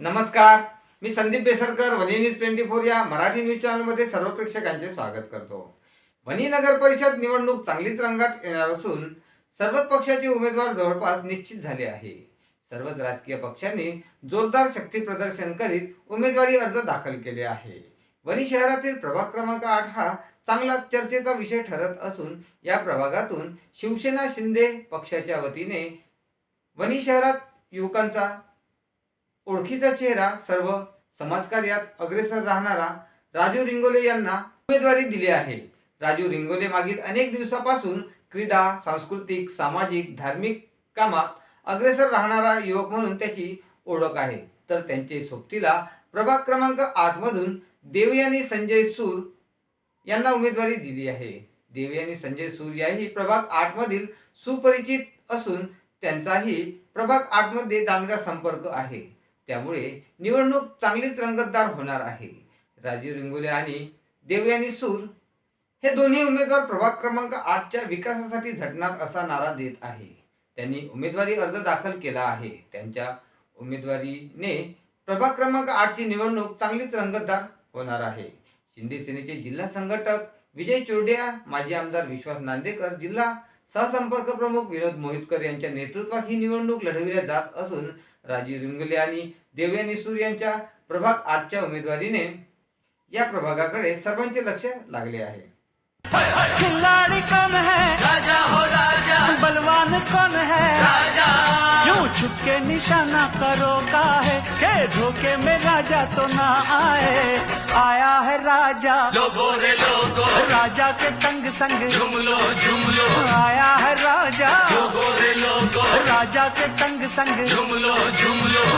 नमस्कार. मी संदीप बेसरकर वनी news twenty four या मराठी न्यूज चॅनलमध्ये सर्व प्रेक्षकांचे स्वागत करतो. वनी नगर परिषद निवडणूक चांगलीच रंगात येणार असून सर्वच पक्षाचे उमेदवार जवळपास निश्चित झाले आहे. सर्वच राजकीय पक्षांनी जोरदार शक्ती प्रदर्शन करीत उमेदवारी अर्ज दाखल केले आहे. वनी शहरातील प्रभाग क्रमांक आठ हा चांगला चर्चेचा विषय ठरत असून या प्रभागातून शिवसेना शिंदे पक्षाच्या वतीने वनी शहरात युवकांचा ओळखीचा चेहरा सर्व समाजकार्यात अग्रेसर राहणारा राजू रिंगोले यांना उमेदवारी दिली आहे. राजू रिंगोले मागील अनेक दिवसापासून क्रीडा सांस्कृतिक सामाजिक धार्मिक कामात अग्रेसर राहणारा युवक म्हणून त्याची ओळख आहे. तर त्यांचे सोबतीला प्रभाग क्रमांक आठ मधून देवयानी संजय सूर यांना उमेदवारी दिली आहे. देवयानी संजय सूर याही प्रभाग आठ मधील सुपरिचित असून त्यांचाही प्रभाग आठमध्ये दांडगा संपर्क आहे. त्यामुळे निवडणूक चांगलीच रंगतदार होणार आहे. राजीव रिंगोले आणि देवयानी सूर हे दोन्ही उमेदवार प्रभाग क्रमांक आठच्या विकासासाठी झटणार असा नारा देत आहे. त्यांनी उमेदवारी अर्ज दाखल केला आहे. त्यांच्या उमेदवारीने प्रभाग क्रमांक आठची निवडणूक चांगलीच रंगतदार होणार आहे. शिंदे सेनेचे जिल्हा संघटक विजय चोरडिया माजी आमदार विश्वास नांदेकर जिल्हा सहसंपर्क प्रमुख विनोद मोहितकर यांच्या नेतृत्वात ही निवडणूक लढविल्या जात असून राजीव रिंगले आणि देवयानी सूर यांच्या प्रभाग आठच्या उमेदवारीने या प्रभागाकडे सर्वांचे लक्ष लागले आहे. खिलाड़ी कौन है? राजा हो राजा. बलवान कौन है? राजा. यूं छुपके निशाना करो का है? के धोखे में राजा तो ना आए। आया है राजा। लोगो रे लोगो राजा के संग संग। झुमलो लो आया है राजा। लोगो रे लोगो राजा के संग संग। झूम लो झूम लो।